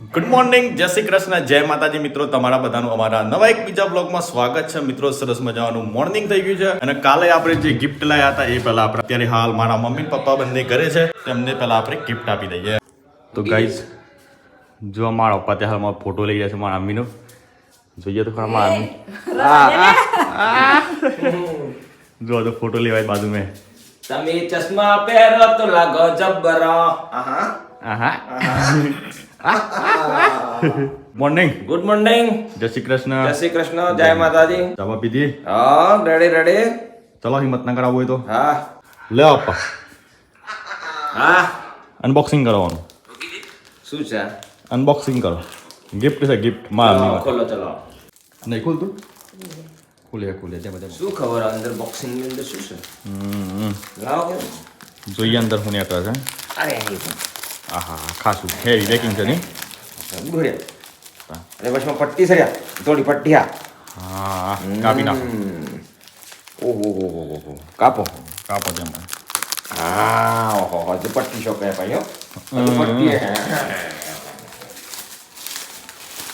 Good morning જય શ્રી કૃષ્ણ જય માતાજી મિત્રો તમારા બધાનું અમારા નવા એક બીજા બ્લોગમાં સ્વાગત છે. મિત્રો સરસ મજાનું મોર્નિંગ થઈ ગયું છે અને કાલે આપણે જે ગિફ્ટ લાયા હતા એ પહેલા આપણે અત્યારે હાલ મારા મમ્મી પપ્પા બંને ઘરે છે તેમને પહેલા આપણે ગિફ્ટ આપી દઈએ. તો ગાઈઝ જો મારા પપ્પા ત્યાં હાલમાં ફોટો લઈ ગયા છે મારા મમ્મીનો. જોઈએ તો ખરા મારા જો તો ફોટો લેવાય બાજુ મેં. તમે ચશ્મા પહેરો તો લાગો જબ્બરો. આહા. આહા. મોર્નિંગ ગુડ મોર્નિંગ જય શ્રી કૃષ્ણ જય શ્રી કૃષ્ણ જય માતાજી ચાવા પીધી હા રેડી રેડી ચલો હિંમત ના કરાવવું હોય તો હા લે આપા હા અનબોક્સિંગ કરવાનું શું છે અનબોક્સિંગ કરો ગિફ્ટ છે ગિફ્ટમાં ખોલો ચલો નહીં ખોલતું ખુલે ખુલે જે બધા શું ખબર અંદર બોક્સિંગની અંદર શું છે હમ લાવો કે જોઈએ અંદર હું ને છે અરે છે. આહા ખાસું હેવી પેકિંગ છે નહીં? ડોરિયા અને પછી પટ્ટી સર્યા થોડી પટ્ટી હા હા કાપી નાખો. ઓહો હો હો હો કાપો. કાપો તેમ. હા ઓહો હો પટ્ટી શોપ હે ભાઈ હો પટ્ટી હે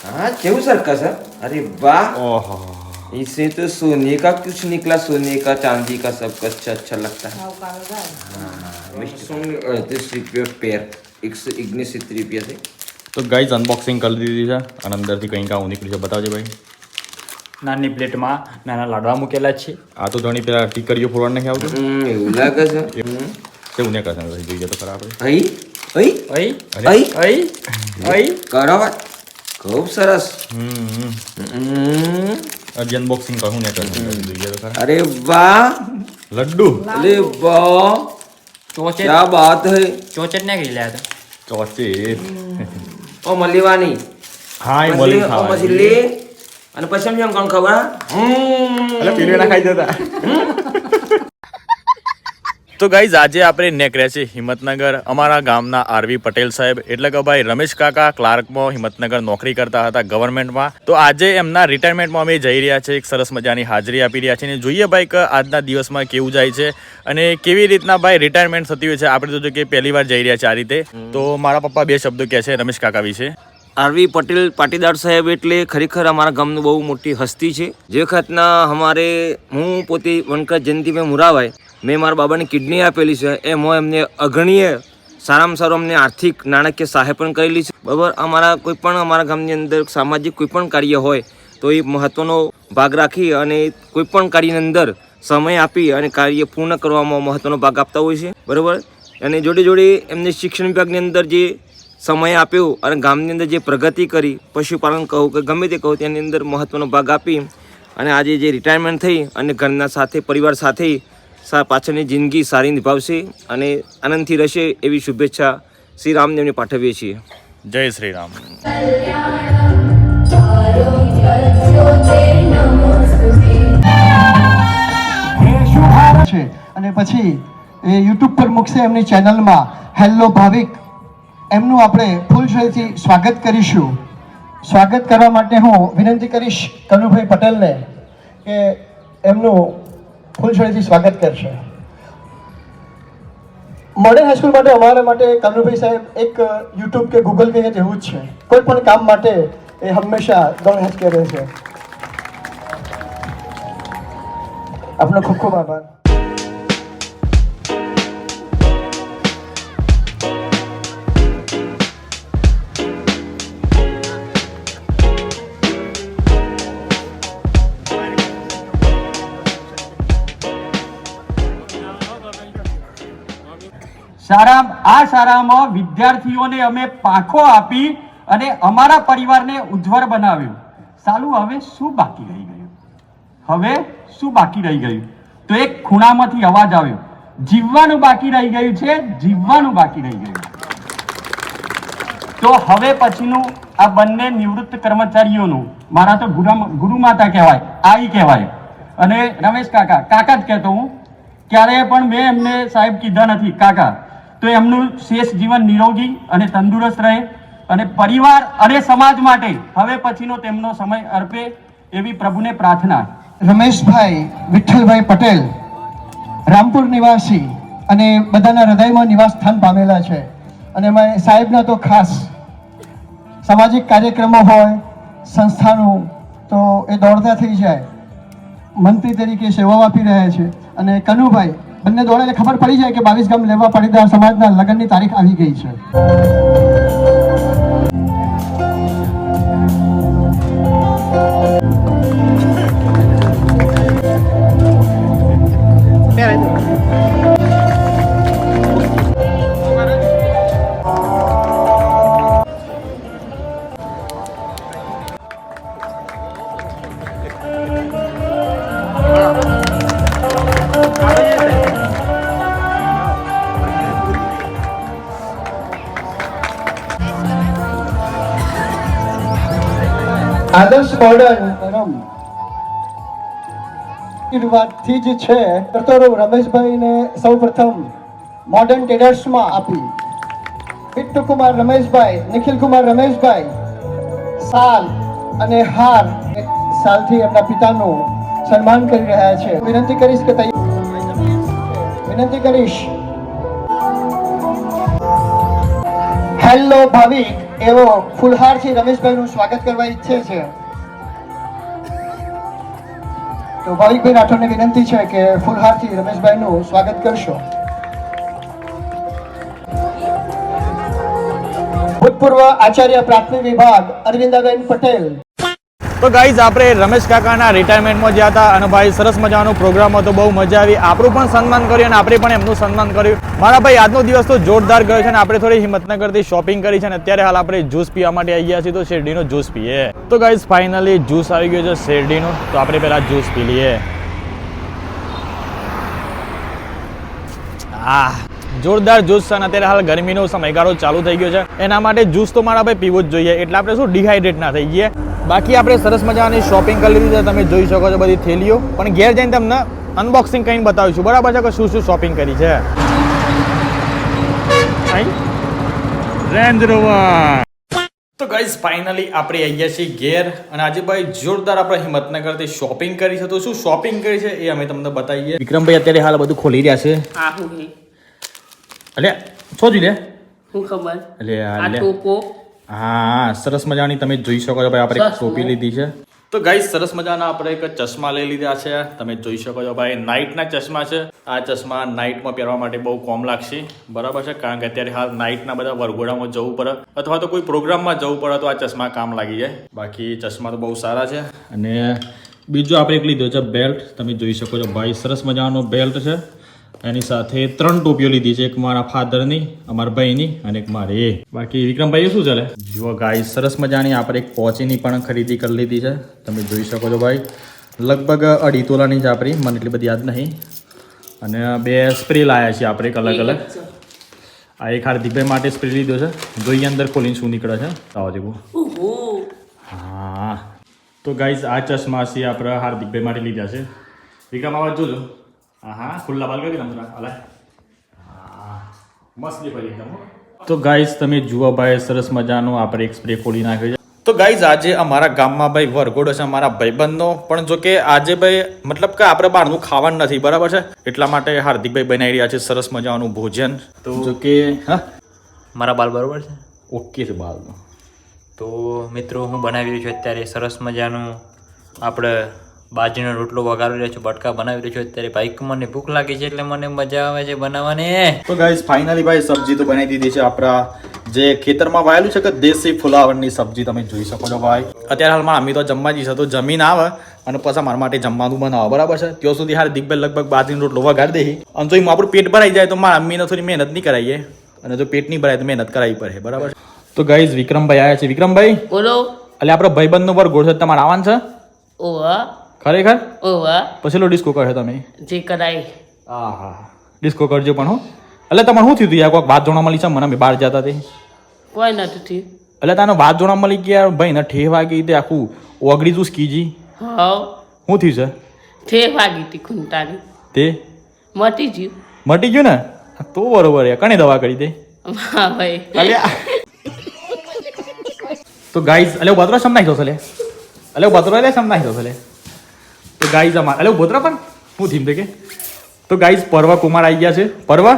હા કેવું સરકસ અરે વાહ. ઓહો इससे तो सोने का कुछ निकला सोने का चांदी का सब कुछ अच्छा अच्छा लगता है मिस्टर अड़तीस रुपये पेयर एक सौ इग्नीस रुपये से તો ગાઈઝ અનબોક્સિંગ કરી દીધી છે અને અંદરથી કંઈક આવું નીકળ્યું છે બતાવજો ભાઈ નાની પ્લેટમાં નાના લાડવા મૂકેલા છે આ તો ઘણી પેલા ટીકરીઓ ફોરવા નથી આવતું हम्म એવું લાગે છે કેવું ને કરશે જોઈએ તો ખરા આપણે અઈ અઈ અઈ અરે. અઈ અઈ અઈ કરો વાત ખૂબ સરસ હમ હમ. હમ. હજી અનબોક્સિંગ કરું ને કરશે જોઈએ તો ખરા अरे वाह લડ્ડુ अरे वाह ચોચેટ क्या बात है ચોચેટ ને કઈ લ્યા હતા ચોચે ओ मलीवानी હા એ મછલી મળી ઓ મછલી અને પછી એમ કોણ ખબર હમ એટલે પીલું ના ખાઈ જતા તો ગાઈઝ આજે આપણે નીકળ્યા છે હિંમતનગર. અમારા ગામના આરવી પટેલ સાહેબ. એટલે કે ભાઈ, રમેશ કાકા ક્લાર્કમાં હિંમતનગર નોકરી કરતા હતા ગવર્મેન્ટમાં તો આજે એમના રિટાયરમેન્ટમાં અમે જઈ રહ્યા છે એક સરસ મજાની હાજરી આપી રહ્યા છે અને જોઈએ ભાઈ કે આજના દિવસમાં કેવું જાય છે અને કેવી રીતના ભાઈ રિટાયરમેન્ટ થતી હોય છે. આપણે તો કે પહેલી વાર જઈ રહ્યા છે આ રીતે. તો મારા પપ્પા બે શબ્દો કહે છે રમેશ કાકા વિશે. આરવી પટેલ પાટીદાર સાહેબ એટલે ખરેખર અમારા ગામનું બહુ મોટી હસ્તી છે. જે ખાતના અમારે હું પોતે વનકર જયંતિભાઈ મુરાભાઈ મેં મારા બાબાની કિડની આપેલી છે. એ હું એમને અગણ્ય સારામાં સારું અમને આર્થિક નાણાકીય સહાય પણ કરેલી છે. બરાબર? અમારા કોઈ પણ અમારા ગામની અંદર સામાજિક કોઈ પણ કાર્ય હોય, તો એ મહત્ત્વનો ભાગ રાખી અને કોઈ પણ કાર્યની અંદર સમય આપી અને કાર્ય પૂર્ણ કરવામાં મહત્ત્વનો ભાગ આપતા હોય છે. બરાબર? અને જોડે જોડે એમને શિક્ષણ વિભાગની અંદર જે સમય આપ્યો અને ગામની અંદર જે પ્રગતિ કરી, પશુપાલન કહું કે ગમે તે કહું, તેની અંદર મહત્ત્વનો ભાગ આપી અને આજે જે રિટાયરમેન્ટ થઈ અને ઘરના સાથે, પરિવાર સાથે પાછળની જિંદગી સારી નિભાવશે અને આનંદથી રહેશે એવી શુભેચ્છા શ્રી રામદેવને પાઠવીએ છીએ. જય શ્રી રામ. એ શું છે. અને પછી એ યુટ્યુબ પર મૂકશે એમની ચેનલમાં હેલ્લો ભાવિક એમનું આપણે ફૂલ શ્રેથી સ્વાગત કરીશું. સ્વાગત કરવા માટે હું વિનંતી કરીશ કનુભાઈ પટેલને કે એમનું ફૂલશ્રેયથી સ્વાગત કરશે. મોડર્ન હાઈસ્કૂલ માટે અમારા માટે કાનુભાઈ સાહેબ એક યુટ્યુબ કે ગૂગલ કે જેવું જ છે. કોઈ પણ કામ માટે એ હંમેશા દોડ હાથ કરે છે. આપનો ખૂબ ખૂબ આભાર. શાળા આ શાળામાં વિદ્યાર્થીઓને અમે પાંખો આપી અને અમારા પરિવારને ઉજ્જવળ બનાવ્યું. સાલું, હવે શું બાકી રહી ગયું? હવે શું બાકી રહી ગયું? તો એક ખૂણામાંથી અવાજ આવ્યો. જીવવાનું બાકી રહી ગયું છે, જીવવાનું બાકી રહી ગયું. તો હવે પછીનું આ બંને નિવૃત્ત કર્મચારીઓનું, મારા તો ગુરુ, ગુરુમાતા કહેવાય, આઈ કહેવાય. અને રમેશ કાકા કાકા જ કહેતો હું. ક્યારેય પણ મેં એમને સાહેબ કીધા નથી. કાકા તો એમનું શેષ જીવન નિરોગી અને તંદુરસ્ત રહે અને પરિવાર અને સમાજ માટે હવે પછીનો તેમનો સમય અર્પે એવી પ્રભુને પ્રાર્થના. રમેશભાઈ, વિઠ્ઠલભાઈ પટેલ, રામપુર નિવાસી અને બધાના હૃદયમાં નિવાસ સ્થાન પામેલા છે. અને મેં સાહેબના તો ખાસ સામાજિક કાર્યક્રમો હોય, સંસ્થાનું, તો એ દોડતા થઈ જાય. મંત્રી તરીકે સેવાઓ આપી રહ્યા છે. અને કનુભાઈ બંને દોડે ખબર પડી જાય કે બાવીસ ગામ લેવા પાટીદાર સમાજના લગ્નની તારીખ આવી ગઈ છે. આદર્શ મોડલ વાતથી જ છે કરતો રહું રમેશભાઈને સૌ પ્રથમ મોડર્ન ટેડર્સમાં આપી. બિટ્ટુ કુમાર રમેશભાઈ નિખિલ કુમાર રમેશભાઈ, સાલ અને હાર સાલથી એમના પિતાનું સન્માન કરી રહ્યા છે. વિનંતી કરીશ કે વિનંતી કરીશ હેલો ભાવિક, એવો ફુલહારથી રમેશભાઈનું સ્વાગત કરવા ઈચ્છે છે. તો ભાવિકભાઈ રાઠોડને વિનંતી છે કે ફુલહારથી રમેશભાઈનું સ્વાગત કરશો. ભૂતપૂર્વ આચાર્ય પ્રાથમિક વિભાગ અરવિંદાબેન પટેલ. તો ગાઈઝ આપણે રમેશ કાકાના રિટાયરમેન્ટમાં જ્યાં હતા, અને ભાઈ સરસ મજાનો પ્રોગ્રામ હતો, બહુ મજા આવી. આપણું પણ સન્માન કર્યું અને આપણે પણ એમનું સન્માન કર્યું. મારા ભાઈ, આજનો દિવસ તો જોરદાર ગયો છે અને આપણે થોડી હિંમતનગરથી શોપિંગ કરી છે અને અત્યારે હાલ આપણે જ્યુસ પીવા માટે આવી ગયા છીએ, તો શેરડીનો જ્યુસ પીએ. તો ગાઈઝ ફાઇનલી જ્યુસ આવી ગયો છે શેરડીનો, તો આપણે પહેલાં જ્યુસ પી લઈએ. આ જોરદાર જ્યુસ છે અને અત્યારે હાલ ગરમીનો સમયગાળો ચાલુ થઈ ગયો છે. એના માટે જ્યુસ તો મારા ભાઈ પીવો જ જોઈએ, એટલે આપણે શું ડિહાઈડ્રેટ ના થઈ ગયા બાકી આપણે સરસ મજાની શોપિંગ કરી લીધી છે તમે જોઈ શકો છો બધી થેલીઓ. પણ ઘેર જઈને તમને અનબોક્સિંગ કરીને બતાવીશું. બરાબર છે કે શું શું શોપિંગ કરી છે? રેન્જ રોવર તો ગાઈઝ ફાઇનલી આપણે આવી ગયા છીએ ઘેર અને આજે ભાઈ જોરદાર આપણે હિંમતનગરથી શોપિંગ કરી છે. તો શું શોપિંગ કરી છે એ અમે તમને બતાવીએ. વિક્રમભાઈ અત્યારે હાલ બધું ખોલી રહ્યા છે. અલ્યા હું હે એટલે શું જોઈ લે હું ખબર? અલ્યા આ આ ટોપો. હા સરસ મજાની તમે જોઈ શકો છો ભાઈ આપણે એક ટોપી લીધી છે. તો ગાઈ સરસ મજાના આપણે એક ચશ્મા લઈ લીધા છે. તમે જોઈ શકો છો ભાઈ નાઇટના ચશ્મા છે. આ ચશ્મા નાઇટમાં પહેરવા માટે બહુ કોમ લાગશે. બરાબર છે? કારણ કે અત્યારે હાલ નાઇટના બધા વરઘોડામાં જવું પડે. અથવા તો કોઈ પ્રોગ્રામમાં જવું પડે તો આ ચશ્મા કામ લાગી જાય. બાકી ચશ્મા તો બહુ સારા છે. અને બીજો આપણે એક લીધો છે બેલ્ટ તમે જોઈ શકો છો ભાઈ સરસ મજાનો બેલ્ટ છે. એની સાથે ત્રણ ટોપીઓ લીધી છે. એક મારા ફાધરની અમારા ભાઈની અને એક મારી. બાકી વિક્રમભાઈ શું ચાલે? જુઓ ગાય સરસ મજાની આપણે એક પોચીની પણ ખરીદી કરી લીધી છે. તમે જોઈ શકો છો ભાઈ લગભગ અઢી તોલાની જ આપણી મને એટલી બધી યાદ નહીં. અને બે સ્પ્રે લાયા છીએ આપણે એક અલગ અલગ. આ એક હાર્દિકભાઈ માટે સ્પ્રે લીધો છે. જોઈએ અંદર ખોલીને શું નીકળે છે? આવો જેવું હા. તો ગાઈઝ આ ચશ્મા છે આપણે હાર્દિકભાઈ માટે લીધા છે. વિક્રમ આવાજ જોજો. હા હા ખુલ્લા બાલ કરી તમને અલા હા મસ્ત દેખાય એકદમ તો ગાઈઝ તમે જુઓ ભાઈ સરસ મજાનો આપણે એક સ્પ્રે ખોલી નાખ્યો છે. તો ગાઈઝ આજે અમારા ગામમાં ભાઈ વરઘોડો છે અમારા ભાઈબંધનો. પણ જો કે આજે ભાઈ મતલબ કે આપણે બહારનું ખાવાનું નથી બરાબર છે? એટલા માટે હાર્દિકભાઈ બનાવી રહ્યા છે સરસ મજાનું ભોજન. તો જો કે હા? મારા બાલ બરાબર છે? ઓકે છે બાલ તો મિત્રો હું બનાવી રહ્યો છું અત્યારે સરસ મજાનું આપણે બાજરીનો રોટલો વગાડી રહ્યો છું બટકા બનાવી રહ્યો છું. અત્યારે ભાઈ મને ભૂખ લાગી છે એટલે મને મજા આવે છે બનાવવાની. તો ગાઈઝ ફાઇનલી ભાઈ સબ્જી તો બનાવી દીધી છે આપણા જે ખેતરમાં વાયેલું છે કે દેશી ફુલાવરની સબ્જી તમે જોઈ શકો છો ભાઈ. અત્યારે હાલમાં અમી તો જમવા જઈશ તો જમીન આવે અને પછી મારા માટે જમવાનું બનાવો બરાબર છે? ત્યાં સુધી હાલ દીપભાઈ લગભગ બાજરીનો રોટલો વગાડી દે અને જો એમાં આપણું પેટ ભરાઈ જાય તો મારા અમ્મીને થોડી મહેનત નહીં કરાવીએ અને જો પેટ નહીં ભરાય તો મહેનત કરાવી પડે બરાબર છે? તો ગાઈઝ વિક્રમભાઈ આવ્યા છે. વિક્રમભાઈ? બોલો. એટલે આપણે ભાઈબંધનો પર ગોળ તમારે આવવાનું છે? ઓવા ખરેખર? ઓવા પછી લો ડિસ્કો કરશો તમે. જે કરાય હા હા ડિસ્કો કરજો પણ હો. એટલે તમારે શું થયું હતું યાર? કોઈક વાત જોણા મળી છે? મને બહાર જતા તે. કોઈ નથી થયું. એટલે તાનો વાત જોણા મળી કે યાર ભાઈ ને ઠે વાગી તે આખું ઓગળી તું સ્કીજી. હા શું થયું છે? ઠે વાગી હતી ખૂંટાની. તે? મટી ગયું. મટી ગયું ને? તો બરોબર યાર. કણી દવા કરી દે હા ભાઈ. અલ્યા તો ગાઈઝ અલે બતરો સમ નાખ્યો છે લે. અલે બતરો લે સમ જશે છે લે. તો ગાઈઝ અમાર એટલે બતરો પણ. હું થીમ કે તો ગાઈઝ પરવા કુમાર આવી ગયા છે. પરવા?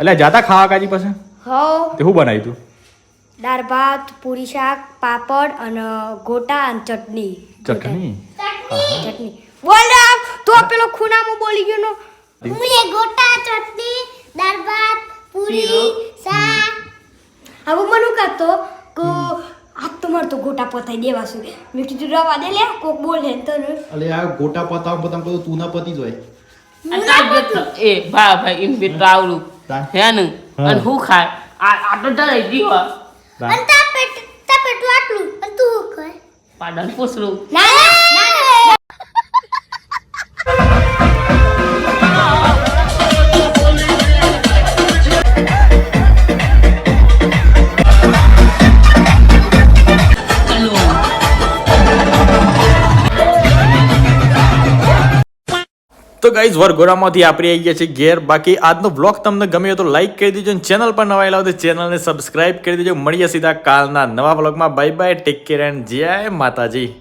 એટલે જાતા ખાવા કાજી પાસે? હો તે શું બનાવ્યું તું? દાળ ભાત પૂરી શાક પાપડ અને ગોટા અને ચટણી. ચટણી? ચટણી. બોલ. તો પેલો ખૂનામાં બોલી ગયો નો. મુએ ગોટા ચટણી દાળ ભાત પૂરી શાક. હવે મને કહેતો કે આજ તો મારે તો ગોટા પતાઈ દેવા છે. મેં કીધું રવા દે લે કોક બોલે ને તો અલે આ ગોટા પતાવ પતાવ તું ના પતી જ હોય આ તાર બેટલો એ ભા ભાઈ ઇન આવડું. હે ને? અને હું ખાય? આ આ તો ડરાઈ ગયો અને તા પેટ આટલું. અને તું શું પાડન ના. ગાઈઝ વરઘોડામાંથી આપણે આવી ગયા છીએ ઘેર. બાકી આજનો બ્લોગ તમને ગમ્યો તો લાઈક કરી દેજો ચેનલ પર નવા આવેલા હોય તો ચેનલને સબસ્ક્રાઇબ કરી દેજો. મળીએ સીધા કાલના નવા બ્લોગમાં bye bye take care and જય માતાજી.